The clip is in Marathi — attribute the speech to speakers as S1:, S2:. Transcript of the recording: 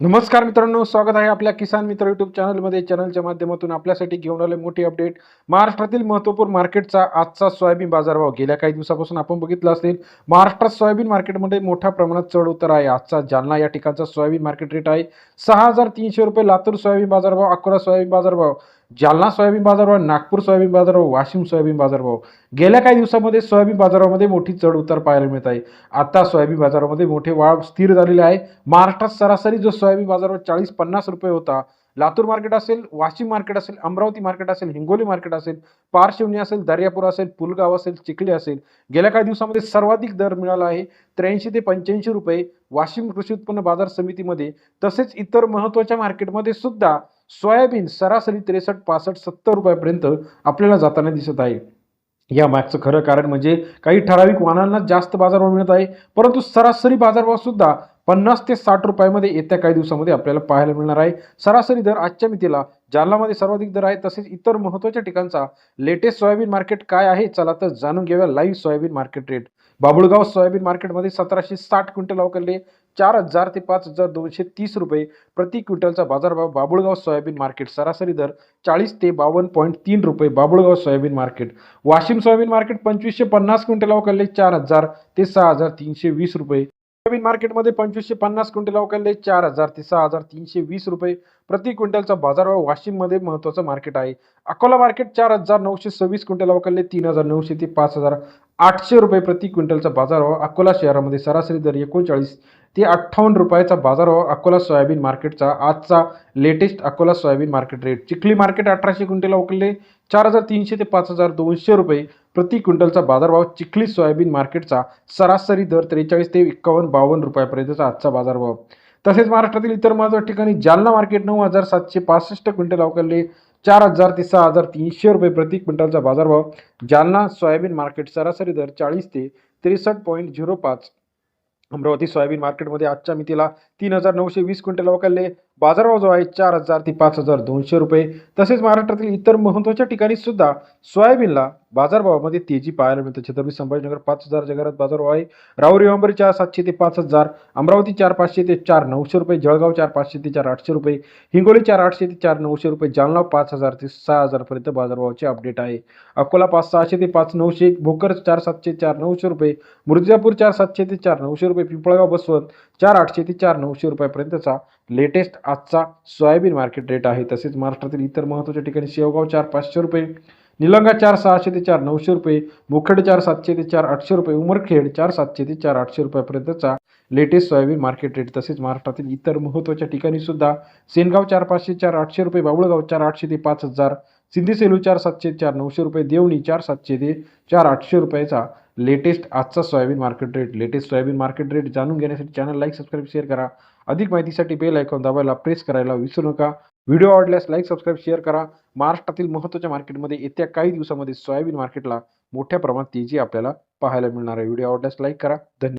S1: नमस्कार मित्रांनो स्वागत आहे आपल्या किसान मित्र युट्यूब चॅनलमध्ये चॅनलच्या माध्यमातून आपल्यासाठी घेऊन आले मोठी अपडेट महाराष्ट्रातील महत्त्वपूर्ण मार्केटचा आजचा सोयाबीन बाजारभाव. गेल्या काही दिवसापासून आपण बघितलं असेल महाराष्ट्रात सोयाबीन मार्केटमध्ये मोठ्या प्रमाणात चढ उतर आहे. आजचा जालना या ठिकाणचा सोयाबीन मार्केट रेट आहे. सहा हजार तीनशे रुपये लातूर सोयाबीन बाजारभाव अकोला सोयाबीन बाजारभाव. जालना सोयाबीन बाजारभाव नागपूर सोयाबीन बाजारभाव वाशिम सोयाबीन बाजारभाव. गेल्या काही दिवसामध्ये सोयाबीन बाजारामध्ये मोठी चढ उतार पाहायला मिळत आहे. आता सोयाबीन बाजारामध्ये मोठे वाढ स्थिर झालेले आहे. महाराष्ट्रात सरासरी जो सोयाबीन बाजारावर चाळीस पन्नास रुपये होता लातूर मार्केट असेल वाशिम मार्केट असेल अमरावती मार्केट असेल हिंगोली मार्केट असेल पारशिवनी असेल दर्यापूर असेल पुलगाव असेल चिखली असेल गेल्या काही दिवसामध्ये सर्वाधिक दर मिळाला आहे. त्र्याऐंशी ते पंच्याऐंशी रुपये. वाशिम कृषी उत्पन्न बाजार समितीमध्ये तसेच इतर महत्त्वाच्या मार्केटमध्ये सुद्धा सोयाबीन सरासरी त्रेसष्ट पासष्ट सत्तर रुपयापर्यंत आपल्याला जाताना दिसत आहे. या मागचं खरं कारण म्हणजे काही ठराविक वाहनांना जास्त बाजारभाव मिळत आहे परंतु सरासरी बाजारभाव सुद्धा पन्नास ते साठ रुपयामध्ये येत्या काही दिवसामध्ये आपल्याला पाहायला मिळणार आहे. सरासरी दर आजच्या मितीला जालनामध्ये सर्वाधिक दर आहे तसेच इतर महत्त्वाच्या ठिकाणचा लेटेस्ट सोयाबीन मार्केट काय आहे चला तर जाणून घेऊया live soybean market rate Babulgaon soybean मार्केटमध्ये सतराशे साठ क्विंटल अवकलले चार हजार ते पाच हजार दोनशे तीस रुपये प्रति क्विंटलचा बाजारभाव बाबुळगाव सोयाबीन मार्केट सरासरी दर चाळीस ते बावन्न पॉईंट तीन रुपये Babulgaon soybean market Washim soybean market पंचवीसशे पन्नास क्विंटल अवकलले चार हजार ते सहा हजार तीनशे वीस रुपये सोयाबीन मार्केटमध्ये पंचवीसशे पन्नास क्विंटल अवकलले चार हजार ते सहा हजार तीनशे वीस रुपये प्रति क्विंटलचा बाजारभाव वाशिममध्ये महत्त्वाचं मार्केट आहे. अकोला मार्केट चार हजार नऊशे सव्वीस क्विंटल अवकलले तीन हजार नऊशे ते पाच हजार आठशे रुपये प्रति क्विंटलचा बाजारभाव अकोला शहरामध्ये सरासरी दर एकोणचाळीस ते अठ्ठावन्न रुपयाचा बाजारभाव अकोला सोयाबीन मार्केटचा आजचा latest Akola soybean market rate Chikhli market अठराशे क्विंटल उकलले. चार हजार तीनशे ते पाच हजार दोनशे रुपये प्रति क्विंटलचा बाजारभाव. चिखली सोयाबीन मार्केटचा सरासरी दर त्रेचाळीस ते एकावन्न बावन्न रुपयापर्यंतचा आजचा बाजारभाव. तसेच महाराष्ट्रातील इतर महत्त्वाच्या ठिकाणी जालना मार्केट नऊ हजार सातशे पासष्ट क्विंटल अवकलले चार हजार ते सहा हजार तीनशे रुपये प्रति क्विंटलचा बाजारभाव. जालना सोयाबीन मार्केट सरासरी दर चाळीस ते त्रेसष्ट पॉईंट झिरो पाच अमरावती सोयाबीन मार्केटमध्ये आजच्या मितीला तीन हजार नऊशे वीस क्विंटल वकलले बाजारभाव जो आहे चार हजार ते पाच हजार दोनशे रुपये. तसेच महाराष्ट्रातील इतर महत्त्वाच्या ठिकाणी सुद्धा सोयाबीनला बाजारभावामध्ये तेजी पाहायला मिळते. छत्रपती संभाजीनगर पाच हजार जगात बाजारभाव आहे. राहुरी अंबरी चार सातशे ते पाच हजार अमरावती चार पाचशे ते चार नऊशे रुपये जळगाव चार पाचशे ते चार आठशे रुपये हिंगोली चार आठशे ते चार नऊशे रुपये जालना पाच हजार ते सहा हजारपर्यंत बाजारभावाचे अपडेट आहे. अकोला पाच सहाशे ते पाच नऊशे भोकर चार सातशे चार नऊशे रुपये मुर्जापूर चार सातशे ते चार नऊशे रुपये पिंपळगाव बसवंत चार आठशे ते चार नऊशे रुपयापर्यंतचा लेटेस्ट आजचा सोयाबीन मार्केट रेट आहे. तसेच महाराष्ट्रातील इतर महत्त्वाच्या ठिकाणी शेवगाव चार पाचशे रुपये निलंगा चार सहाशे ते चार नऊशे रुपये मुखेड चार सातशे ते चार आठशे रुपये उमरखेड चार सातशे ते चार आठशे रुपयापर्यंतचा लेटेस्ट सोयाबीन मार्केट रेट तसेच महाराष्ट्रातील इतर महत्त्वाच्या ठिकाणी सुद्धा सेनगाव चार पाचशे चार आठशे रुपये बाबुळगाव चार आठशे ते पाच हजार सिंधी सेलू चार सातशे चार नऊशे रुपये देवणी चार सातशे ते चार आठशे रुपयाचा लेटेस्ट आजचा soybean market rate latest soybean market rate जाणून घेण्यासाठी चॅनल लाईक सबस्क्राईब शेअर करा. अधिक माहितीसाठी बेल आयकॉन दाबायला प्रेस करायला विसरू नका. व्हिडिओ आवडल्यास लाईक सबस्क्राईब शेअर करा. महाराष्ट्रातील महत्त्वाच्या मार्केटमध्ये येत्या काही दिवसामध्ये सोयाबीन मार्केटला मोठ्या प्रमाणात तेजी आपल्याला पाहायला मिळणार आहे. व्हिडिओ आवडल्यास लाईक करा. धन्यवाद.